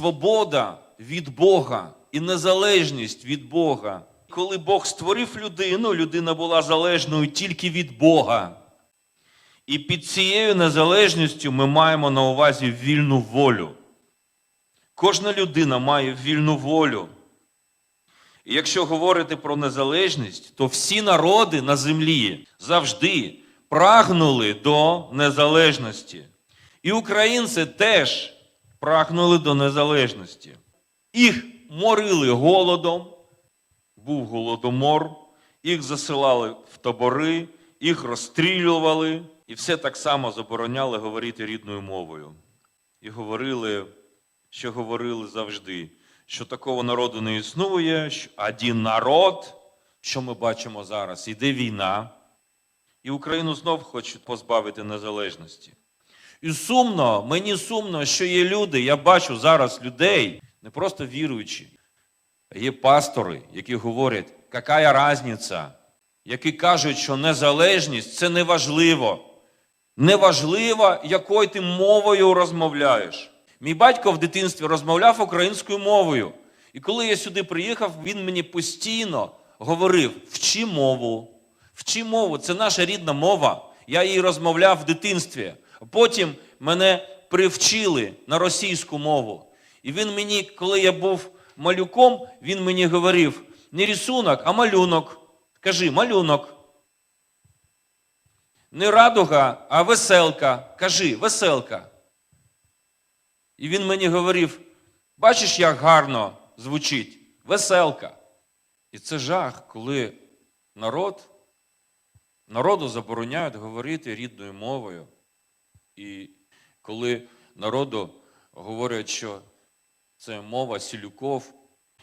свобода від Бога і незалежність від Бога. Коли Бог створив людину, людина була залежною тільки від Бога. І під цією незалежністю ми маємо на увазі вільну волю. Кожна людина має вільну волю. І якщо говорити про незалежність, то всі народи на землі завжди прагнули до незалежності. І українці теж прагнули до незалежності. Їх морили голодом, був голодомор, їх засилали в табори, їх розстрілювали, і все так само забороняли говорити рідною мовою. І говорили, що говорили завжди, що такого народу не існує, що один народ, що ми бачимо зараз, іде війна, і Україну знов хочуть позбавити незалежності. І сумно, мені сумно, що є люди, я бачу зараз людей, не просто віруючі, а є пастори, які говорять, яка різниця, які кажуть, що незалежність це неважливо. Неважливо, якою ти мовою розмовляєш. Мій батько в дитинстві розмовляв українською мовою. І коли я сюди приїхав, він мені постійно говорив: вчи мову, вчи мову, це наша рідна мова. Я її розмовляв в дитинстві. Потім мене привчили на російську мову. І він мені, коли я був малюком, він мені говорив: не рисунок, а малюнок. Кажи, малюнок. Не радуга, а веселка. Кажи, веселка. І він мені говорив: бачиш, як гарно звучить веселка. І це жах, коли народ, народу забороняють говорити рідною мовою. І коли народу говорять, що це мова сілюков,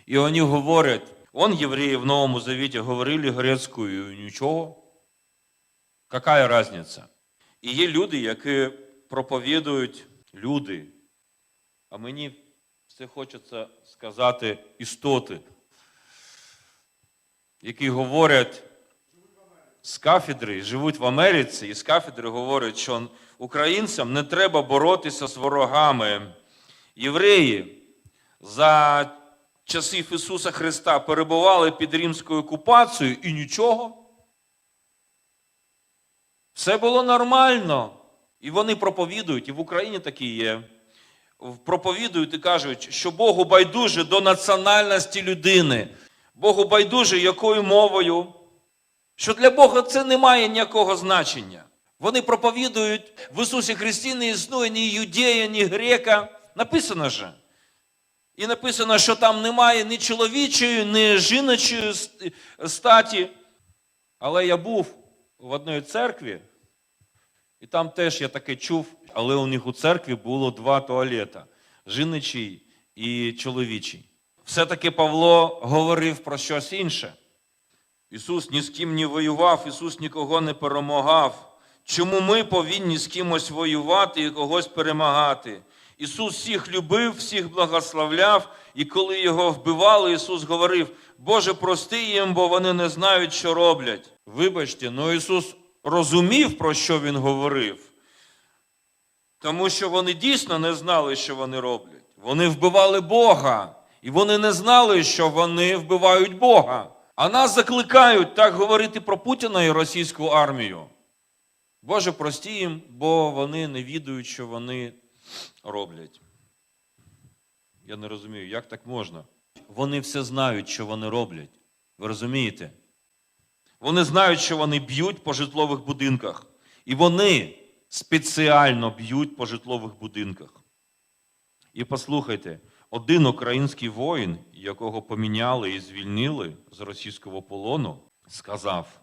і вони говорять, он євреї в Новому Завіті говорили грецькою, нічого. Какая разниця? І є люди, які проповідують люди. А мені все хочеться сказати істоти, які говорять з кафедри, живуть в Америці, і з кафедри говорять, що українцям не треба боротися з ворогами. Євреї за часів Ісуса Христа перебували під римською окупацією і нічого. Все було нормально. І вони проповідують, і в Україні такі є. Проповідують і кажуть, що Богу байдуже до національності людини, Богу байдуже якою мовою, що для Бога це не має ніякого значення. Вони проповідують, в Ісусі Христі не існує ні юдея, ні грека. Написано же. І написано, що там немає ні чоловічої, ні жіночої статі. Але я був в одній церкві, і там теж я таке чув, але у них у церкві було два туалета жіночий і чоловічий. Все-таки Павло говорив про щось інше. Ісус ні з ким не воював, Ісус нікого не перемагав. Чому ми повинні з кимось воювати і когось перемагати? Ісус всіх любив, всіх благословляв, і коли його вбивали, Ісус говорив: Боже, прости їм, бо вони не знають, що роблять. Вибачте, ну Ісус розумів, про що Він говорив, тому що вони дійсно не знали, що вони роблять. Вони вбивали Бога, і вони не знали, що вони вбивають Бога. А нас закликають так говорити про Путіна і російську армію. Боже, прості їм, бо вони не відають, що вони роблять. Я не розумію, як так можна? Вони все знають, що вони роблять. Ви розумієте? Вони знають, що вони б'ють по житлових будинках. І вони спеціально б'ють по житлових будинках. І послухайте, один український воїн, якого поміняли і звільнили з російського полону, сказав,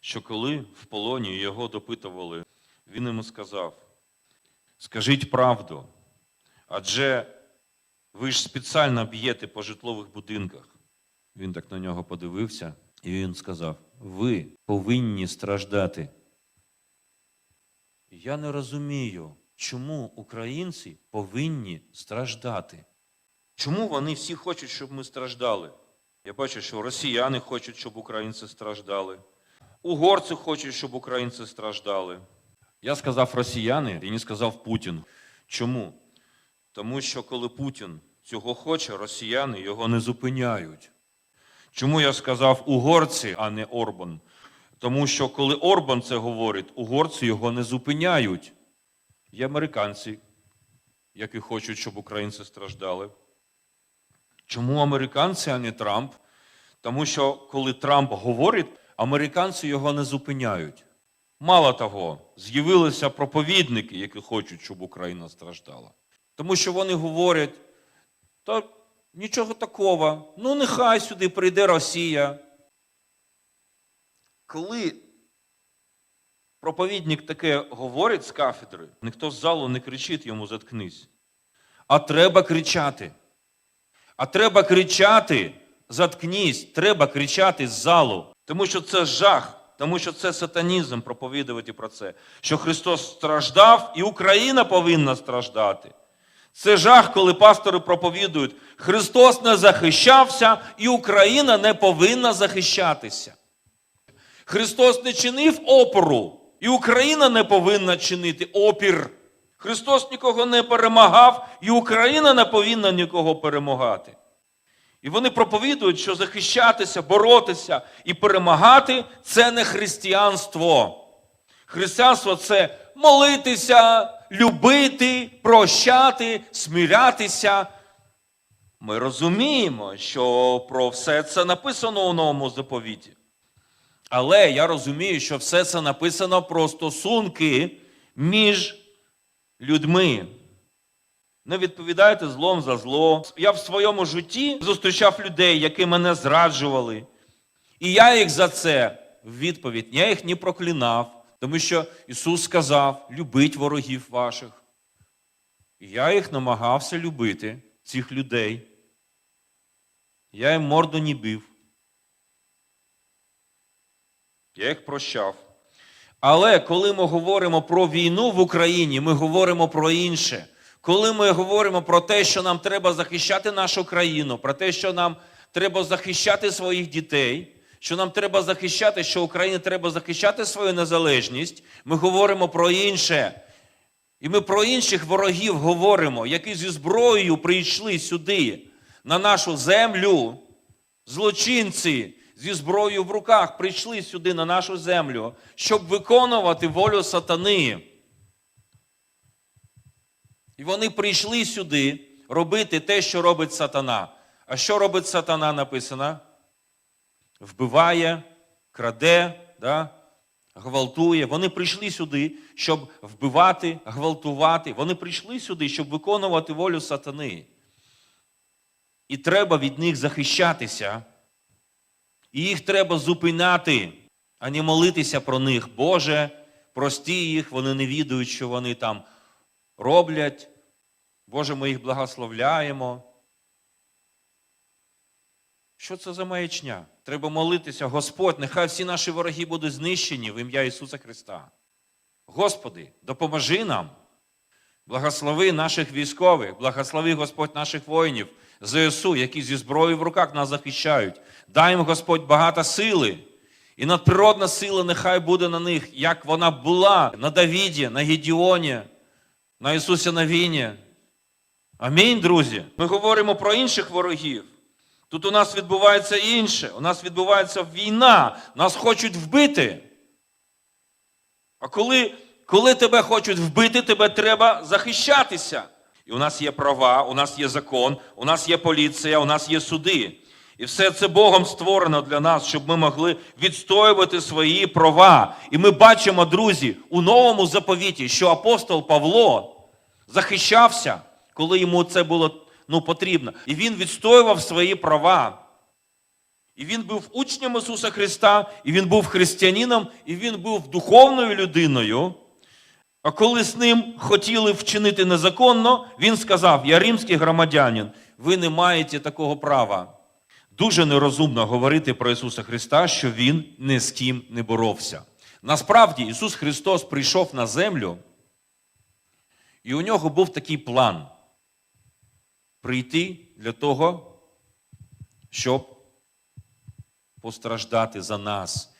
що коли в полоні його допитували, він йому сказав: скажіть правду, адже ви ж спеціально б'єте по житлових будинках. Він так на нього подивився, і він сказав: ви повинні страждати. Я не розумію, чому українці повинні страждати. Чому вони всі хочуть, щоб ми страждали? Я бачу, що росіяни хочуть, щоб українці страждали. Угорці хочуть, щоб українці страждали. Я сказав росіяни і не сказав Путін. Чому? Тому що коли Путін цього хоче, росіяни його не зупиняють. Чому я сказав угорці, а не Орбан? Тому що коли Орбан це говорить, угорці його не зупиняють. Є американці, які хочуть, щоб українці страждали. Чому американці, а не Трамп? Тому що коли Трамп говорить, американці його не зупиняють. Мало того, з'явилися проповідники, які хочуть, щоб Україна страждала. Тому що вони говорять, та нічого такого, ну нехай сюди прийде Росія. Коли проповідник таке говорить з кафедри, ніхто з залу не кричить йому заткнись. А треба кричати. А треба кричати, заткнись, треба кричати з залу. Тому що це жах, тому що це сатанізм проповідувати про це. Що Христос страждав, і Україна повинна страждати. Це жах, коли пастори проповідують, Христос не захищався, і Україна не повинна захищатися. Христос не чинив опору, і Україна не повинна чинити опір. Христос нікого не перемагав, і Україна не повинна нікого перемагати. І вони проповідують, що захищатися, боротися і перемагати це не християнство. Християнство це молитися, любити, прощати, смирятися. Ми розуміємо, що про все це написано у новому заповіті. Але я розумію, що все це написано про стосунки між людьми. Не відповідайте злом за зло. Я в своєму житті зустрічав людей, які мене зраджували. І я їх за це в відповідь, я їх не проклинав, тому що Ісус сказав: любіть ворогів ваших. І я їх намагався любити, цих людей. Я їм морду не бив. Я їх прощав. Але коли ми говоримо про війну в Україні, ми говоримо про інше. Коли ми говоримо про те, що нам треба захищати нашу країну, про те, що нам треба захищати своїх дітей, що нам треба захищати, що Україні треба захищати свою незалежність, ми говоримо про інше. І ми про інших ворогів говоримо, які зі зброєю прийшли сюди, на нашу землю, злочинці зі зброєю в руках прийшли сюди на нашу землю, щоб виконувати волю сатани. І вони прийшли сюди робити те, що робить сатана. А що робить сатана написано? Вбиває, краде, да? гвалтує. Вони прийшли сюди, щоб вбивати, гвалтувати. Вони прийшли сюди, щоб виконувати волю сатани. І треба від них захищатися. І їх треба зупиняти, а не молитися про них. Боже, прості їх, вони не відають, що вони там роблять. Боже, ми їх благословляємо. Що це за маячня? Треба молитися, Господь, нехай всі наші вороги будуть знищені в ім'я Ісуса Христа. Господи, допоможи нам. Благослови наших військових, благослови Господь наших воїнів, ЗСУ, які зі зброєю в руках нас захищають. Дай їм Господь багато сили. І надприродна сила нехай буде на них, як вона була на Давіді, на Гедіоні, на Ісусі Навіні. Амінь, друзі. Ми говоримо про інших ворогів. Тут у нас відбувається інше. У нас відбувається війна. Нас хочуть вбити. А коли, коли тебе хочуть вбити, тебе треба захищатися. І у нас є права, у нас є закон, у нас є поліція, у нас є суди. І все це Богом створено для нас, щоб ми могли відстоювати свої права. І ми бачимо, друзі, у новому заповіті, що апостол Павло захищався, коли йому це було ну, потрібно. І він відстоював свої права. І він був учнем Ісуса Христа, і він був християнином, і він був духовною людиною. А коли з ним хотіли вчинити незаконно, він сказав: Я римський громадянин, ви не маєте такого права. Дуже нерозумно говорити про Ісуса Христа, що Він ні з ким не боровся. Насправді, Ісус Христос прийшов на землю, і у нього був такий план прийти для того, щоб постраждати за нас.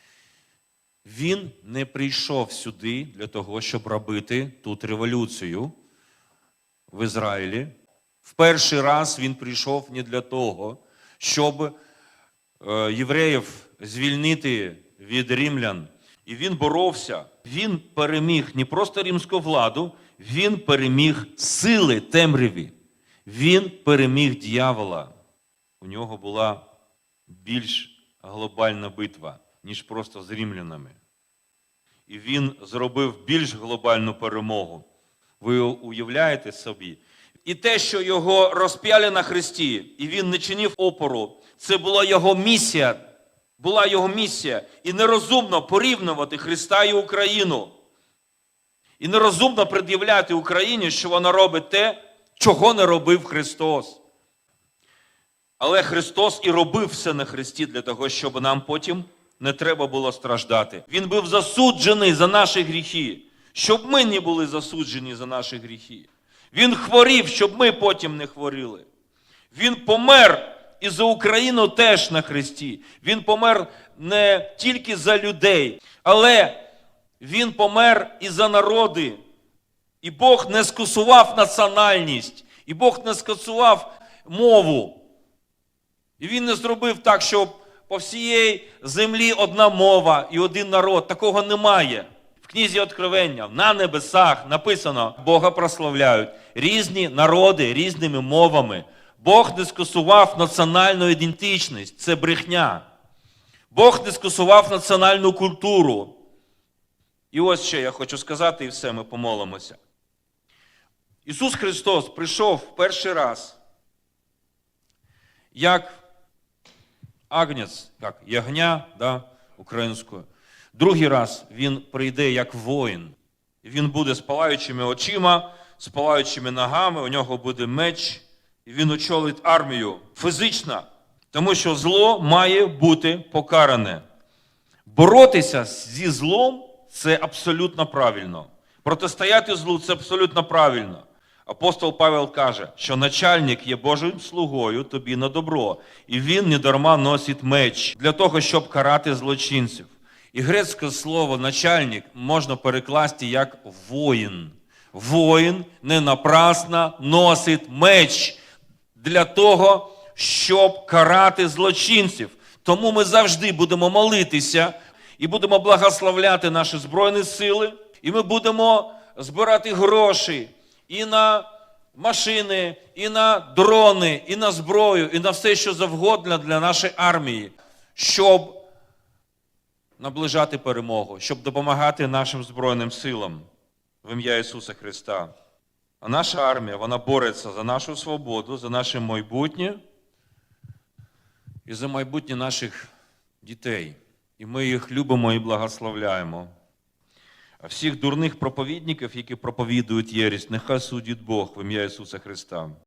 Він не прийшов сюди для того, щоб робити тут революцію в Ізраїлі. В перший раз він прийшов не для того, щоб е, євреїв звільнити від римлян. І він боровся. Він переміг не просто римську владу, він переміг сили темряві. Він переміг дьявола. У нього була більш глобальна битва, ніж просто з римлянами. І він зробив більш глобальну перемогу. Ви уявляєте собі? І те, що його розп'яли на хресті, і він не чинив опору, це була його місія. Була його місія. І нерозумно порівнювати Христа і Україну. І нерозумно пред'являти Україні, що вона робить те, чого не робив Христос. Але Христос і робив все на Христі для того, щоб нам потім не треба було страждати. Він був засуджений за наші гріхи, щоб ми не були засуджені за наші гріхи. Він хворів, щоб ми потім не хворіли. Він помер і за Україну теж на Христі. Він помер не тільки за людей, але Він помер і за народи. І Бог не скасував національність, і Бог не скасував мову. І він не зробив так, щоб по всієї землі одна мова і один народ. Такого немає. В книзі Откровення на небесах написано: Бога прославляють різні народи різними мовами. Бог не скасував національну ідентичність, це брехня. Бог не скасував національну культуру. І ось що я хочу сказати, і все, ми помолимося. Ісус Христос прийшов перший раз як агнець, як ягня да, українською. Другий раз він прийде як воїн. Він буде з палаючими очима, з палаючими ногами, у нього буде меч, і він очолить армію фізично, тому що зло має бути покаране. Боротися зі злом це абсолютно правильно. Протистояти злу це абсолютно правильно. Апостол Павел каже, що начальник є Божим слугою тобі на добро, і він недарма носить меч для того, щоб карати злочинців. І грецьке слово начальник можна перекласти як воїн. Воїн не напрасно носить меч для того, щоб карати злочинців. Тому ми завжди будемо молитися і будемо благословляти наші Збройні сили, і ми будемо збирати гроші і на машини, і на дрони, і на зброю, і на все, що завгодно для нашої армії, щоб наближати перемогу, щоб допомагати нашим Збройним силам в ім'я Ісуса Христа. А наша армія, вона бореться за нашу свободу, за наше майбутнє і за майбутнє наших дітей. І ми їх любимо і благословляємо. А всіх дурних проповідників, які проповідують єрість, нехай судить Бог в ім'я Ісуса Христа.